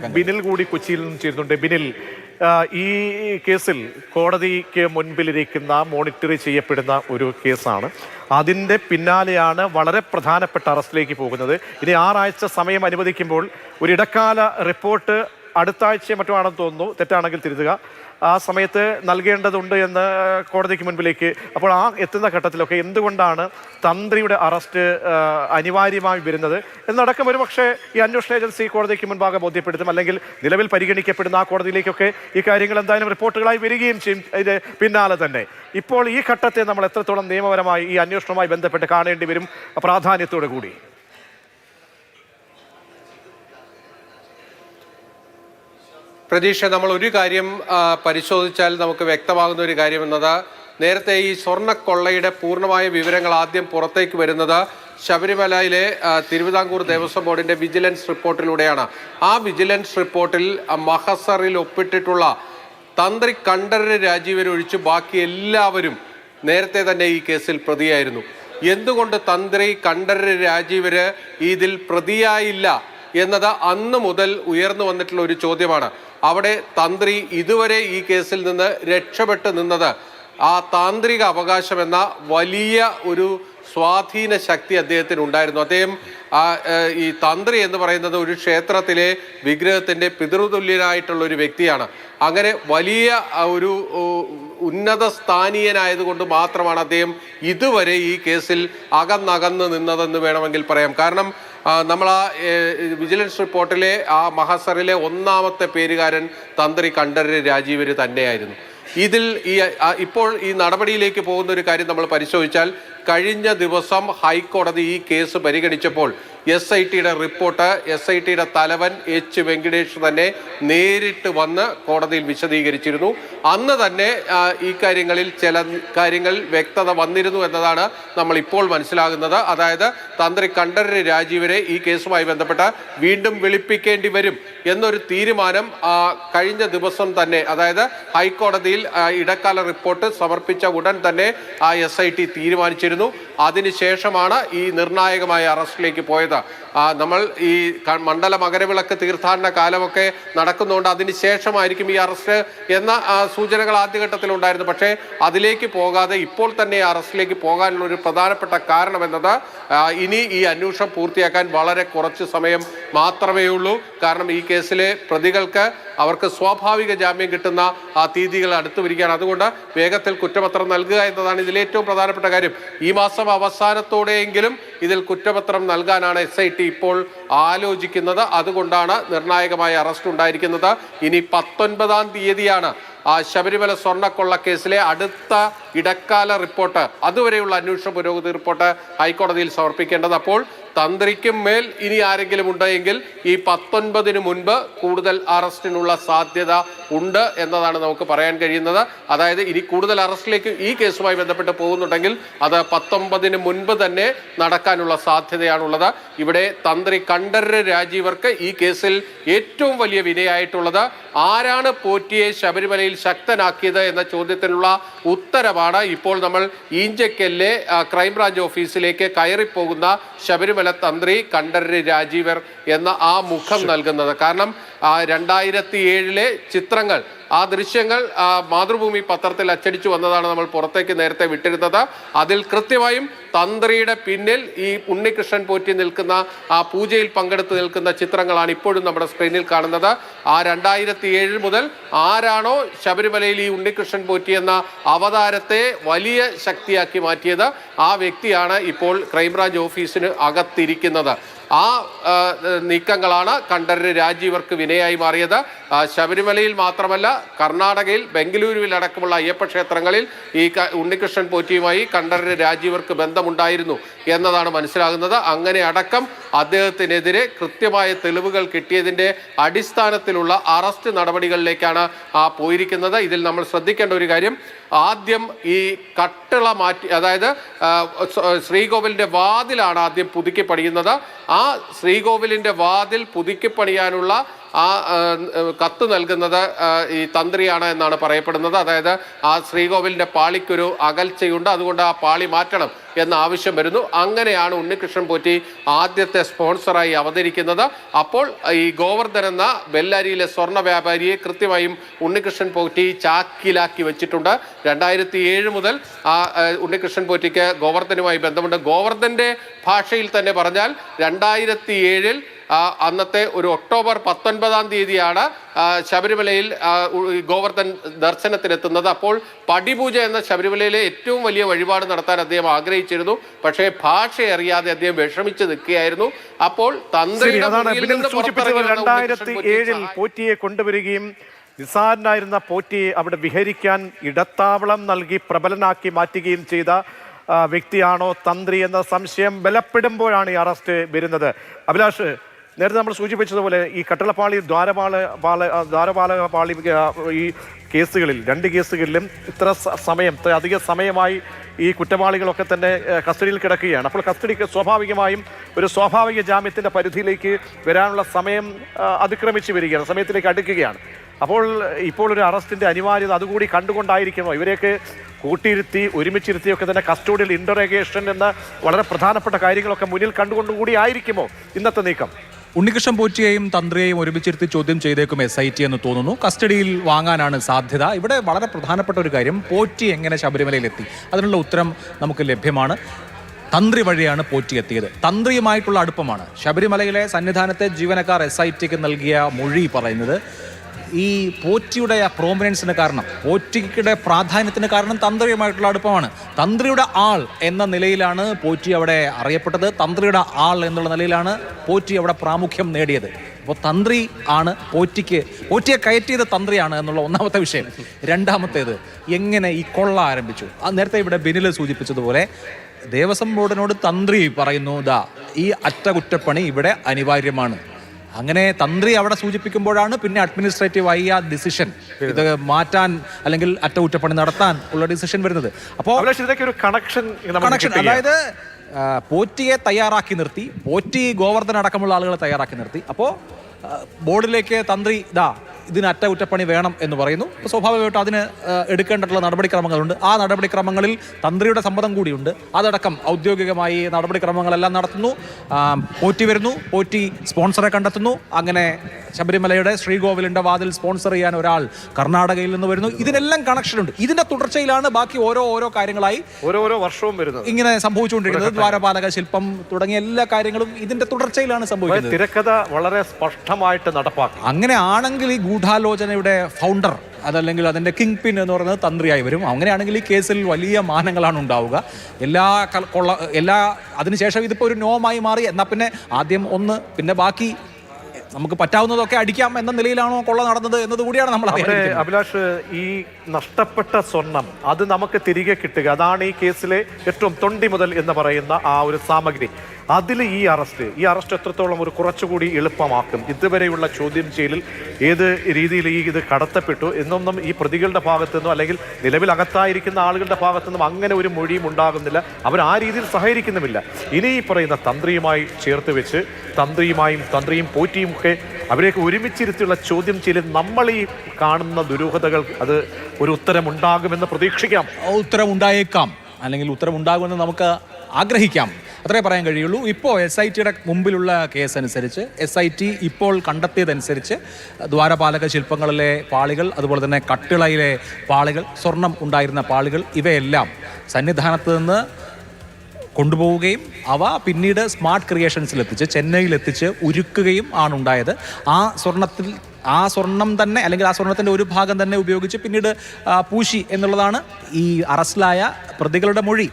ബിനിൽ കൂടി കൊച്ചിയിൽ നിന്നും ചേരുന്നുണ്ട്. ബിനിൽ ഈ കേസിൽ കോടതിക്ക് മുൻപിലിരിക്കുന്ന മോണിറ്റർ ചെയ്യപ്പെടുന്ന ഒരു കേസാണ്. അതിന്റെ പിന്നാലെയാണ് വളരെ പ്രധാനപ്പെട്ട അറസ്റ്റിലേക്ക് പോകുന്നത്. ഇനി ആറാഴ്ച സമയം അനുവദിക്കുമ്പോൾ ഒരു ഇടക്കാല റിപ്പോർട്ട് അടുത്താഴ്ച ആഴ്ച മറ്റോ ആണെന്ന് തോന്നുന്നു. തെറ്റാണെങ്കിൽ തിരുത്തുക ആ സമയത്ത് നൽകേണ്ടതുണ്ട് എന്ന് കോടതിക്ക് മുൻപിലേക്ക് അപ്പോൾ ആ എത്തുന്ന ഘട്ടത്തിലൊക്കെ എന്തുകൊണ്ടാണ് തന്ത്രിയുടെ അറസ്റ്റ് അനിവാര്യമായി വരുന്നത്? എന്നടക്കം ഒരു പക്ഷേ ഈ അന്വേഷണ ഏജൻസി കോടതിക്ക് മുൻപാകെ ബോധ്യപ്പെടുത്തും അല്ലെങ്കിൽ നിലവിൽ പരിഗണിക്കപ്പെടുന്ന ആ കോടതിയിലേക്കൊക്കെ ഈ കാര്യങ്ങൾ എന്തായാലും റിപ്പോർട്ടുകളായി വരികയും ചെയ്യും ഇതിന് പിന്നാലെ തന്നെ. ഇപ്പോൾ ഈ ഘട്ടത്തെ നമ്മൾ എത്രത്തോളം നിയമപരമായി ഈ അന്വേഷണവുമായി ബന്ധപ്പെട്ട് കാണേണ്ടി വരും പ്രാധാന്യത്തോടു കൂടി പ്രതീക്ഷ നമ്മൾ ഒരു കാര്യം പരിശോധിച്ചാൽ നമുക്ക് വ്യക്തമാകുന്ന ഒരു കാര്യം എന്നത് നേരത്തെ ഈ സ്വർണക്കൊള്ളയുടെ പൂർണമായ വിവരങ്ങൾ ആദ്യം പുറത്തേക്ക് വരുന്നത് ശബരിമലയിലെ തിരുവിതാംകൂർ ദേവസ്വം ബോർഡിന്റെ വിജിലൻസ് റിപ്പോർട്ടിലൂടെയാണ്. ആ വിജിലൻസ് റിപ്പോർട്ടിൽ മഹസറിൽ ഒപ്പിട്ടിട്ടുള്ള തന്ത്രി കണ്ഠരര് രാജീവരെ ഒഴിച്ച് ബാക്കി എല്ലാവരും നേരത്തെ തന്നെ ഈ കേസിൽ പ്രതിയായിരുന്നു. എന്തുകൊണ്ട് തന്ത്രി കണ്ഠരര് രാജീവര് ഇതിൽ പ്രതിയായില്ല എന്നത് അന്ന് മുതൽ ഉയർന്നു വന്നിട്ടുള്ള ഒരു ചോദ്യമാണ്. അവിടെ തന്ത്രി ഇതുവരെ ഈ കേസിൽ നിന്ന് രക്ഷപ്പെട്ട് നിന്നത് ആ താന്ത്രിക അവകാശം എന്ന വലിയ ഒരു സ്വാധീന ശക്തി അദ്ദേഹത്തിന് ഉണ്ടായിരുന്നു. അദ്ദേഹം ആ ഈ തന്ത്രി എന്ന് പറയുന്നത് ഒരു ക്ഷേത്രത്തിലെ വിഗ്രഹത്തിന്റെ പിതൃതുല്യനായിട്ടുള്ള ഒരു വ്യക്തിയാണ്. അങ്ങനെ വലിയ ഒരു ഉന്നത സ്ഥാനീയനായതുകൊണ്ട് മാത്രമാണ് അദ്ദേഹം ഇതുവരെ ഈ കേസിൽ അകന്നകന്ന് നിന്നതെന്ന് വേണമെങ്കിൽ പറയാം. കാരണം നമ്മൾ ആ വിജിലൻസ് റിപ്പോർട്ടിലെ ആ മഹസറിലെ ഒന്നാമത്തെ പേരുകാരൻ തന്ത്രി കണ്ഠരര് രാജീവർ തന്നെയായിരുന്നു. ഇതിൽ ഈ ഇപ്പോൾ ഈ നടപടിയിലേക്ക് പോകുന്ന ഒരു കാര്യം നമ്മൾ പരിശോധിച്ചാൽ കഴിഞ്ഞ ദിവസം ഹൈക്കോടതി ഈ കേസ് പരിഗണിച്ചപ്പോൾ എസ് ഐ ടിയുടെ റിപ്പോർട്ട് എസ് ഐ ടിയുടെ തലവൻ എച്ച് വെങ്കടേഷ് തന്നെ നേരിട്ട് വന്ന് കോടതിയിൽ വിശദീകരിച്ചിരുന്നു. അന്ന് തന്നെ ഈ കാര്യങ്ങളിൽ ചില കാര്യങ്ങൾ വ്യക്തത വന്നിരുന്നു എന്നതാണ് നമ്മൾ ഇപ്പോൾ മനസ്സിലാകുന്നത്. അതായത് തന്ത്രി കണ്ഠരര് രാജീവരെ ഈ കേസുമായി ബന്ധപ്പെട്ട് വീണ്ടും വിളിപ്പിക്കേണ്ടി വരും എന്നൊരു തീരുമാനം കഴിഞ്ഞ ദിവസം തന്നെ അതായത് ഹൈക്കോടതിയിൽ ഇടക്കാല റിപ്പോർട്ട് സമർപ്പിച്ച ഉടൻ തന്നെ ആ എസ് തീരുമാനിച്ചിരുന്നു. അതിനുശേഷമാണ് ഈ നിർണായകമായ അറസ്റ്റിലേക്ക് പോയത്. നമ്മൾ ഈ മണ്ഡല മകരവിളക്ക് തീർത്ഥാടന കാലമൊക്കെ നടക്കുന്നതുകൊണ്ട് അതിനുശേഷമായിരിക്കും ഈ അറസ്റ്റ് എന്ന സൂചനകൾ ആദ്യഘട്ടത്തിൽ ഉണ്ടായിരുന്നു പക്ഷേ അതിലേക്ക് പോകാതെ ഇപ്പോൾ തന്നെ അറസ്റ്റിലേക്ക് പോകാനുള്ള ഒരു പ്രധാനപ്പെട്ട കാരണം എന്നത് ഇനി ഈ അന്വേഷണം പൂർത്തിയാക്കാൻ വളരെ കുറച്ച് സമയം മാത്രമേ ഉള്ളൂ കാരണം ഈ കേസിലെ പ്രതികൾക്ക് അവർക്ക് സ്വാഭാവിക ജാമ്യം കിട്ടുന്ന ആ തീയതികൾ അടുത്തു വരികയാണ്. അതുകൊണ്ട് വേഗത്തിൽ കുറ്റപത്രം നൽകുക എന്നതാണ് ഇതിൽ ഏറ്റവും പ്രധാനപ്പെട്ട കാര്യം. ഈ മാസം അവസാനത്തോടെയെങ്കിലും ഇതിൽ കുറ്റപത്രം നൽകാനാണ് എസ് ഐ ടി ഇപ്പോൾ ആലോചിക്കുന്നത്. അതുകൊണ്ടാണ് നിർണായകമായ അറസ്റ്റ് ഉണ്ടായിരിക്കുന്നത്. ഇനി പത്തൊൻപതാം തീയതിയാണ് ശബരിമല സ്വർണക്കൊള്ള കേസിലെ അടുത്ത ഇടക്കാല റിപ്പോർട്ട് അതുവരെയുള്ള അന്വേഷണ പുരോഗതി റിപ്പോർട്ട് ഹൈക്കോടതിയിൽ സമർപ്പിക്കേണ്ടത്. അപ്പോൾ തന്ത്രിക്കും മേൽ ഇനി ആരെങ്കിലും ഉണ്ടെങ്കിൽ ഈ പത്തൊൻപതിന് മുൻപ് കൂടുതൽ അറസ്റ്റിനുള്ള സാധ്യത ഉണ്ട് എന്നതാണ് നമുക്ക് പറയാൻ കഴിയുന്നത്. അതായത് ഇനി കൂടുതൽ അറസ്റ്റിലേക്ക് ഈ കേസുമായി ബന്ധപ്പെട്ട് പോകുന്നുണ്ടെങ്കിൽ അത് പത്തൊമ്പതിന് മുൻപ് തന്നെ നടക്കാനുള്ള സാധ്യതയാണുള്ളത്. ഇവിടെ തന്ത്രി കണ്ഠരര് രാജീവർക്ക് ഈ കേസിൽ ഏറ്റവും വലിയ വിനയായിട്ടുള്ളത് ആരാണ് പോറ്റിയെ ശബരിമലയിൽ ശക്തനാക്കിയത് എന്ന ചോദ്യത്തിനുള്ള ഉത്തരമാണ് ഇപ്പോൾ നമ്മൾ ഈഞ്ചക്കല്ലെ ക്രൈംബ്രാഞ്ച് ഓഫീസിലേക്ക് കയറിപ്പോകുന്ന ശബരിമല തന്ത്രി കണ്ഠരര് രാജീവർ എന്ന ആ മുഖം നൽകുന്നത്. കാരണം രണ്ടായിരത്തി ഏഴിലെ ചിത്രങ്ങൾ ആ ദൃശ്യങ്ങൾ ആ, മാതൃഭൂമി പത്രത്തിൽ അച്ചടിച്ചു വന്നതാണ് നമ്മൾ പുറത്തേക്ക് നേരത്തെ വിട്ടിരുന്നത്. അതിൽ കൃത്യമായും തന്ത്രിയുടെ പിന്നിൽ ഈ ഉണ്ണികൃഷ്ണൻ പോറ്റി നിൽക്കുന്ന ആ പൂജയിൽ പങ്കെടുത്ത് നിൽക്കുന്ന ചിത്രങ്ങളാണ് ഇപ്പോഴും നമ്മുടെ സ്ക്രീനിൽ കാണുന്നത്. ആ രണ്ടായിരത്തി ഏഴ് മുതൽ ആരാണോ ശബരിമലയിൽ ഈ ഉണ്ണികൃഷ്ണൻ പോറ്റി എന്ന അവതാരത്തെ വലിയ ശക്തിയാക്കി മാറ്റിയത് ആ വ്യക്തിയാണ് ഇപ്പോൾ ക്രൈംബ്രാഞ്ച് ഓഫീസിന് അകത്തിരിക്കുന്നത്. ആ നീക്കങ്ങളാണ് കണ്ഠരര് രാജീവർക്ക് വിനയായി മാറിയത്. ശബരിമലയിൽ മാത്രമല്ല കർണാടകയിൽ ബംഗളൂരുവിൽ അടക്കമുള്ള അയ്യപ്പ ക്ഷേത്രങ്ങളിൽ ഈ ഉണ്ണികൃഷ്ണൻ പോറ്റിയുമായി കണ്ഠരര് രാജീവർക്ക് ബന്ധമുണ്ടായിരുന്നു എന്നതാണ് മനസ്സിലാകുന്നത്. അങ്ങനെ അടക്കം അദ്ദേഹത്തിനെതിരെ കൃത്യമായ തെളിവുകൾ കിട്ടിയതിന്റെ അടിസ്ഥാനത്തിലുള്ള അറസ്റ്റ് നടപടികളിലേക്കാണ് ആ പോയിരിക്കുന്നത്. ഇതിൽ നമ്മൾ ശ്രദ്ധിക്കേണ്ട ഒരു കാര്യം ആദ്യം ഈ കട്ടിള മാറ്റി അതായത് ശ്രീകോവിലിന്റെ വാതിലാണ് ആദ്യം പുതുക്കി പണിയുന്നത് ആ ശ്രീകോവിലിന്റെ വാതിൽ പുതുക്കി പണിയാനുള്ള ആ, കത്ത് നൽകുന്നത് ഈ തന്ത്രിയാണ് എന്നാണ് പറയപ്പെടുന്നത്. അതായത് ആ ശ്രീകോവിലിന്റെ പാളിക്കൊരു അകൽച്ചയുണ്ട്. അതുകൊണ്ട് ആ പാളി മാറ്റണം. എന്ന ആവശ്യം വരുന്നു. അങ്ങനെയാണ് ഉണ്ണികൃഷ്ണൻ പോറ്റി ആദ്യത്തെ സ്പോൺസറായി അവതരിക്കുന്നത്. അപ്പോൾ ഈ ഗോവർദ്ധൻ എന്ന ബെല്ലാരിയിലെ സ്വർണ വ്യാപാരിയെ കൃത്യമായും ഉണ്ണികൃഷ്ണൻ പോറ്റി ചാക്കിലാക്കി വെച്ചിട്ടുണ്ട്. രണ്ടായിരത്തി ഏഴ് മുതൽ ആ ഉണ്ണികൃഷ്ണൻ പോറ്റിക്ക് ഗോവർദ്ധനുമായി ബന്ധമുണ്ട്. ഗോവർദ്ധന്റെ ഭാഷയിൽ തന്നെ പറഞ്ഞാൽ രണ്ടായിരത്തി ഏഴിൽ അന്നത്തെ ഒരു ഒക്ടോബർ പത്തൊൻപതാം തീയതിയാണ് ശബരിമലയിൽ ഗോവർദ്ധൻ ദർശനത്തിനെത്തുന്നത്. അപ്പോൾ പടിപൂജ എന്ന ശബരിമലയിലെ ഏറ്റവും വലിയ വഴിപാട് നടത്താൻ അദ്ദേഹം ആഗ്രഹിച്ചിരുന്നു. പക്ഷേ ഭാഷ അറിയാതെ അദ്ദേഹം വിഷമിച്ച് നിൽക്കുകയായിരുന്നു. അപ്പോൾ രണ്ടായിരത്തി ഏഴിൽ പോറ്റിയെ കൊണ്ടുവരികയും നിസാരനായിരുന്ന പോറ്റിയെ അവിടെ വിഹരിക്കാൻ ഇടത്താവളം നൽകി പ്രബലനാക്കി മാറ്റുകയും ചെയ്ത വ്യക്തിയാണോ തന്ത്രി എന്ന സംശയം ബലപ്പെടുമ്പോഴാണ് ഈ അറസ്റ്റ് വരുന്നത്. അഭിലാഷ് നേരത്തെ നമ്മൾ സൂചിപ്പിച്ചതുപോലെ ഈ കട്ടളപ്പാളി ദ്വാരപാള പാള ദ്വാരപാലക പാളി ഈ കേസുകളിൽ രണ്ട് കേസുകളിലും ഇത്ര സമയം അധിക സമയമായി ഈ കുറ്റവാളികളൊക്കെ തന്നെ കസ്റ്റഡിയിൽ കിടക്കുകയാണ്. അപ്പോൾ കസ്റ്റഡിക്ക് സ്വാഭാവികമായും ഒരു സ്വാഭാവിക ജാമ്യത്തിന്റെ പരിധിയിലേക്ക് വരാനുള്ള സമയം അതിക്രമിച്ച് വരികയാണ് സമയത്തിലേക്ക് അടുക്കുകയാണ്. അപ്പോൾ ഇപ്പോൾ ഒരു അറസ്റ്റിന്റെ അനിവാര്യത അതുകൂടി കണ്ടുകൊണ്ടായിരിക്കണോ ഇവരെയൊക്കെ കൂട്ടിയിരുത്തി ഒരുമിച്ചിരുത്തിയൊക്കെ തന്നെ കസ്റ്റോഡിയൽ ഇന്ററോഗേഷൻ എന്ന വളരെ പ്രധാനപ്പെട്ട കാര്യങ്ങളൊക്കെ മുന്നിൽ കണ്ടുകൊണ്ടുകൂടി ആയിരിക്കുമോ ഇന്നത്തെ നീക്കം? ഉണ്ണികൃഷ്ണൻ പോറ്റിയെയും തന്ത്രിയെയും ഒരുമിച്ചിരുത്തി ചോദ്യം ചെയ്തേക്കും എസ് ഐ ടി എന്ന് തോന്നുന്നു. കസ്റ്റഡിയിൽ വാങ്ങാനാണ് സാധ്യത. ഇവിടെ വളരെ പ്രധാനപ്പെട്ട ഒരു കാര്യം പോറ്റി എങ്ങനെ ശബരിമലയിലെത്തി? അതിനുള്ള ഉത്തരം നമുക്ക് ലഭ്യമാണ്. തന്ത്രി വഴിയാണ് പോറ്റി എത്തിയത്. തന്ത്രിയുമായിട്ടുള്ള അടുപ്പമാണ്. ശബരിമലയിലെ സന്നിധാനത്തെ ജീവനക്കാർ എസ് ഐ ടിക്ക് നൽകിയ മൊഴി പറയുന്നത് ഈ പോറ്റിയുടെ ആ പ്രോമിനൻസിന് കാരണം പോറ്റിയുടെ പ്രാധാന്യത്തിന് കാരണം തന്ത്രിയുമായിട്ടുള്ള അടുപ്പമാണ്. തന്ത്രിയുടെ ആൾ എന്ന നിലയിലാണ് പോറ്റി അവിടെ അറിയപ്പെട്ടത്. തന്ത്രിയുടെ ആൾ എന്നുള്ള നിലയിലാണ് പോറ്റി അവിടെ പ്രാമുഖ്യം നേടിയത്. അപ്പോൾ തന്ത്രി ആണ് പോറ്റിക്ക് പോറ്റിയെ കയറ്റിയത് തന്ത്രിയാണ് എന്നുള്ള ഒന്നാമത്തെ വിഷയം. രണ്ടാമത്തേത് എങ്ങനെ ഈ കൊള്ള ആരംഭിച്ചു? ആ നേരത്തെ ഇവിടെ ബിനിൽ സൂചിപ്പിച്ചതുപോലെ ദേവസ്വം ബോർഡിനോട് തന്ത്രി പറയുന്നു ദാ ഈ അറ്റകുറ്റപ്പണി ഇവിടെ അനിവാര്യമാണ്. അങ്ങനെ തന്ത്രി അവിടെ സൂചിപ്പിക്കുമ്പോഴാണ് പിന്നെ അഡ്മിനിസ്ട്രേറ്റീവ് ആയി ആ ഡിസിഷൻ ഇത് മാറ്റാൻ അല്ലെങ്കിൽ അറ്റകുറ്റപ്പണി നടത്താൻ ഉള്ള ഡിസിഷൻ വരുന്നത്. അപ്പോൾ ഒരു കണക്ഷൻ കണക്ഷൻ അതായത് പോറ്റിയെ തയ്യാറാക്കി നിർത്തി പോറ്റി ഗോവർദ്ധൻ അടക്കമുള്ള ആളുകളെ തയ്യാറാക്കി നിർത്തി. അപ്പോൾ ബോർഡിലേക്ക് തന്ത്രി ഇതാ ഇതിന് അറ്റകുറ്റപ്പണി വേണം എന്ന് പറയുന്നു. അപ്പോൾ സ്വാഭാവികമായിട്ടും അതിന് എടുക്കേണ്ടിട്ടുള്ള നടപടിക്രമങ്ങളുണ്ട്. ആ നടപടിക്രമങ്ങളിൽ തന്ത്രിയുടെ സമ്മതം കൂടിയുണ്ട്. അതടക്കം ഔദ്യോഗികമായി നടപടിക്രമങ്ങളെല്ലാം നടത്തുന്നു. പോറ്റി വരുന്നു. പോറ്റി സ്പോൺസറെ കണ്ടെത്തുന്നു. അങ്ങനെ ശബരിമലയുടെ ശ്രീകോവിലിന്റെ വാതിൽ സ്പോൺസർ ചെയ്യാൻ ഒരാൾ കർണാടകയിൽ നിന്ന് വരുന്നു. ഇതിനെല്ലാം കണക്ഷനുണ്ട് ഇതിന്റെ തുടർച്ചയിലാണ് ബാക്കി ഓരോ ഓരോ കാര്യങ്ങളായി ഓരോരോ വർഷവും വരുന്നത്. ഇങ്ങനെ സംഭവിച്ചുകൊണ്ടിരിക്കുന്നത്. ദ്വാരപാലക ശില്പം തുടങ്ങിയ എല്ലാ കാര്യങ്ങളും ഇതിന്റെ തുടർച്ചയിലാണ് സംഭവിക്കുന്നത്. തിരക്കഥ വളരെ സ്പഷ്ടമായിട്ട് നടപ്പാക്കും. അങ്ങനെ ആണെങ്കിൽ ഈ ഗൂഢാലോചനയുടെ ഫൗണ്ടർ അതല്ലെങ്കിൽ അതിന്റെ കിങ് പിൻ എന്ന് പറയുന്നത് തന്ത്രിയായി വരും. അങ്ങനെയാണെങ്കിൽ ഈ കേസിൽ വലിയ മാനങ്ങളാണ് ഉണ്ടാവുക. എല്ലാ കൊള്ള എല്ലാ അതിനുശേഷം ഇതിപ്പോൾ ഒരു നോമായി മാറി. എന്നാൽ പിന്നെ ആദ്യം ഒന്ന് പിന്നെ ബാക്കി നമുക്ക് പറ്റാവുന്നതൊക്കെ അടിക്കാം എന്ന നിലയിലാണോ കൊള്ള നടന്നത് എന്നതുകൂടിയാണ് നമ്മൾ അഭിലാഷ് ഈ നഷ്ടപ്പെട്ട സ്വർണം അത് നമുക്ക് തിരികെ കിട്ടുക. അതാണ് ഈ കേസിലെ ഏറ്റവും തൊണ്ടി മുതൽ എന്ന് പറയുന്ന ആ ഒരു സാമഗ്രി. അതിൽ ഈ അറസ്റ്റ് ഈ അറസ്റ്റ് എത്രത്തോളം ഒരു കുറച്ചുകൂടി എളുപ്പമാക്കും? ഇതുവരെയുള്ള ചോദ്യം ചെയ്യലിൽ ഏത് രീതിയിൽ ഈ ഇത് കടത്തപ്പെട്ടു? എന്നൊന്നും ഈ പ്രതികളുടെ ഭാഗത്തു നിന്നും അല്ലെങ്കിൽ നിലവിൽ അകത്തായിരിക്കുന്ന ആളുകളുടെ ഭാഗത്തു നിന്നും അങ്ങനെ ഒരു മൊഴിയും ഉണ്ടാകുന്നില്ല. അവർ ആ രീതിയിൽ സഹകരിക്കുന്നുമില്ല. ഇനി ഈ പറയുന്ന തന്ത്രിയുമായി ചേർത്ത് വെച്ച് തന്ത്രിയുമായും തന്ത്രിയും പോറ്റിയും ഒക്കെ അവരെയൊക്കെ ഒരുമിച്ചിരുത്തിയുള്ള ചോദ്യം ചെയ്ത് നമ്മൾ ഈ കാണുന്ന ദുരൂഹതകൾ അത് ഒരു ഉത്തരമുണ്ടാകുമെന്ന് പ്രതീക്ഷിക്കാം. ഉത്തരം ഉണ്ടായേക്കാം അല്ലെങ്കിൽ ഉത്തരം ഉണ്ടാകുമെന്ന് നമുക്ക് ആഗ്രഹിക്കാം. അത്രേ പറയാൻ കഴിയുള്ളൂ. ഇപ്പോൾ എസ് ഐ ടിയുടെ മുമ്പിലുള്ള കേസ് അനുസരിച്ച് എസ് ഐ ടി ഇപ്പോൾ കണ്ടെത്തിയതനുസരിച്ച് ദ്വാരപാലക ശില്പങ്ങളിലെ പാളികൾ അതുപോലെ തന്നെ കട്ടിളയിലെ പാളികൾ സ്വർണം ഉണ്ടായിരുന്ന പാളികൾ ഇവയെല്ലാം സന്നിധാനത്ത് നിന്ന് കൊണ്ടുപോവുകയും അവ പിന്നീട് സ്മാർട്ട് ക്രിയേഷൻസിൽ എത്തിച്ച് ചെന്നൈയിൽ എത്തിച്ച് ഉരുക്കുകയും ആണ് ഉണ്ടായത് ആ സ്വർണത്തിൽ ആ സ്വർണം തന്നെ അല്ലെങ്കിൽ ആ സ്വർണത്തിന്റെ ഒരു ഭാഗം തന്നെ ഉപയോഗിച്ച് പിന്നീട് പൂശി എന്നുള്ളതാണ് ഈ അറസ്റ്റിലായ പ്രതികളുടെ മൊഴി.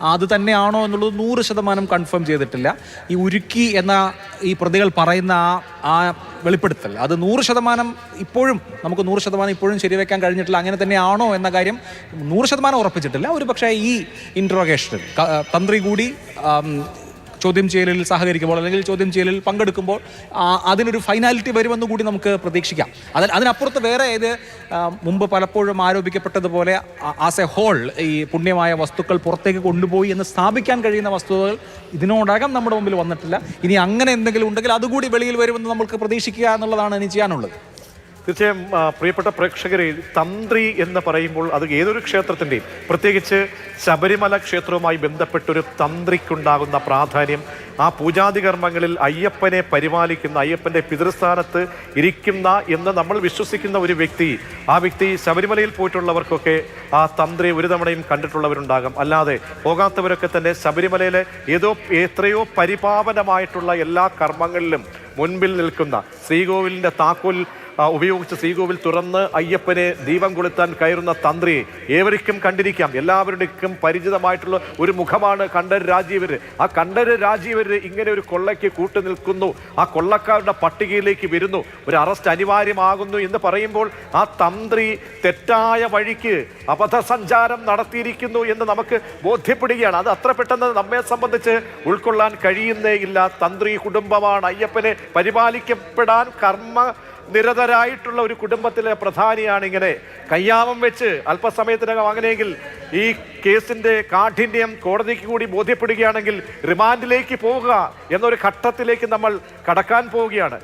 അത് തന്നെയാണോ എന്നുള്ളത് നൂറ് ശതമാനം കൺഫേം ചെയ്തിട്ടില്ല. ഈ ഉരുക്കി എന്ന ഈ പ്രതികൾ പറയുന്ന ആ ആ വെളിപ്പെടുത്തൽ അത് നൂറ് ശതമാനം ഇപ്പോഴും നമുക്ക് നൂറ് ശതമാനം ഇപ്പോഴും ശരിവെക്കാൻ കഴിഞ്ഞിട്ടില്ല അങ്ങനെ തന്നെയാണോ എന്ന കാര്യം നൂറ് ശതമാനം ഉറപ്പിച്ചിട്ടില്ല. ഒരു പക്ഷേ ഈ ഇൻട്രോഗേഷനിൽ തന്ത്രി കൂടി ചോദ്യം ചെയ്യലിൽ സഹകരിക്കുമ്പോൾ അല്ലെങ്കിൽ ചോദ്യം ചെയ്യലിൽ പങ്കെടുക്കുമ്പോൾ അതിനൊരു ഫൈനാലിറ്റി വരുമെന്ന് കൂടി നമുക്ക് പ്രതീക്ഷിക്കാം. അതിന് അതിനപ്പുറത്ത് വേറെ ഇത് മുമ്പ് പലപ്പോഴും ആരോപിക്കപ്പെട്ടതുപോലെ ആസ് എ ഹോൾ ഈ പുണ്യമായ വസ്തുക്കൾ പുറത്തേക്ക് കൊണ്ടുപോയി എന്ന് സ്ഥാപിക്കാൻ കഴിയുന്ന വസ്തുതകൾ ഇതിനോടകം നമ്മുടെ മുമ്പിൽ വന്നിട്ടില്ല. ഇനി അങ്ങനെ എന്തെങ്കിലും ഉണ്ടെങ്കിൽ അതുകൂടി വെളിയിൽ വരുമെന്ന് നമുക്ക് പ്രതീക്ഷിക്കുക എന്നുള്ളതാണ് ഇനി ചെയ്യാനുള്ളത്. തീർച്ചയായും പ്രിയപ്പെട്ട പ്രേക്ഷകരെ തന്ത്രി എന്ന് പറയുമ്പോൾ അത് ഏതൊരു ക്ഷേത്രത്തിന്റെയും പ്രത്യേകിച്ച് ശബരിമല ക്ഷേത്രവുമായി ബന്ധപ്പെട്ടൊരു തന്ത്രിക്കുണ്ടാകുന്ന പ്രാധാന്യം ആ പൂജാതി കർമ്മങ്ങളിൽ അയ്യപ്പനെ പരിപാലിക്കുന്ന അയ്യപ്പന്റെ പിതൃസ്ഥാനത്ത് ഇരിക്കുന്ന എന്ന് നമ്മൾ വിശ്വസിക്കുന്ന ഒരു വ്യക്തി ആ വ്യക്തി ശബരിമലയിൽ പോയിട്ടുള്ളവർക്കൊക്കെ ആ തന്ത്രി ഒരു തവണയും കണ്ടിട്ടുള്ളവരുണ്ടാകും. അല്ലാതെ പോകാത്തവരൊക്കെ തന്നെ ശബരിമലയിലെ ഏതോ എത്രയോ പരിപാവനമായിട്ടുള്ള എല്ലാ കർമ്മങ്ങളിലും മുൻപിൽ നിൽക്കുന്ന ശ്രീകോവിലിന്റെ താക്കോൽ ഉപയോഗിച്ച് ശ്രീകോവിൽ തുറന്ന് അയ്യപ്പനെ ദീപം കൊളുത്താൻ കയറുന്ന തന്ത്രി ഏവർക്കും കണ്ടിരിക്കാം. എല്ലാവരുടെയും പരിചിതമായിട്ടുള്ള ഒരു മുഖമാണ് കണ്ടര് രാജീവര്. ആ കണ്ടര് രാജീവര് ഇങ്ങനെ ഒരു കൊള്ളയ്ക്ക് കൂട്ടു നിൽക്കുന്നു. ആ കൊള്ളക്കാരുടെ പട്ടികയിലേക്ക് വരുന്നു. ഒരു അറസ്റ്റ് അനിവാര്യമാകുന്നു എന്ന് പറയുമ്പോൾ ആ തന്ത്രി തെറ്റായ വഴിക്ക് അബദ്ധസഞ്ചാരം നടത്തിയിരിക്കുന്നു എന്ന് നമുക്ക് ബോധ്യപ്പെടുകയാണ്. അത് അത്ര പെട്ടെന്ന് നമ്മെ സംബന്ധിച്ച് ഉൾക്കൊള്ളാൻ കഴിയുന്നേ ഇല്ല. തന്ത്രി കുടുംബമാണ്. അയ്യപ്പനെ പരിപാലിക്കപ്പെടാൻ കർമ്മ നിരതരായിട്ടുള്ള ഒരു കുടുംബത്തിലെ പ്രധാനിയാണ് ഇങ്ങനെ. കയ്യാമം വെച്ച് അല്പസമയത്തിനകം അങ്ങനെയെങ്കിൽ ഈ കേസിന്റെ കാഠിന്യം കോടതിക്ക് കൂടി ബോധ്യപ്പെടുകയാണെങ്കിൽ റിമാൻഡിലേക്ക് പോവുക എന്നൊരു ഘട്ടത്തിലേക്ക് നമ്മൾ കടക്കാൻ പോവുകയാണ്.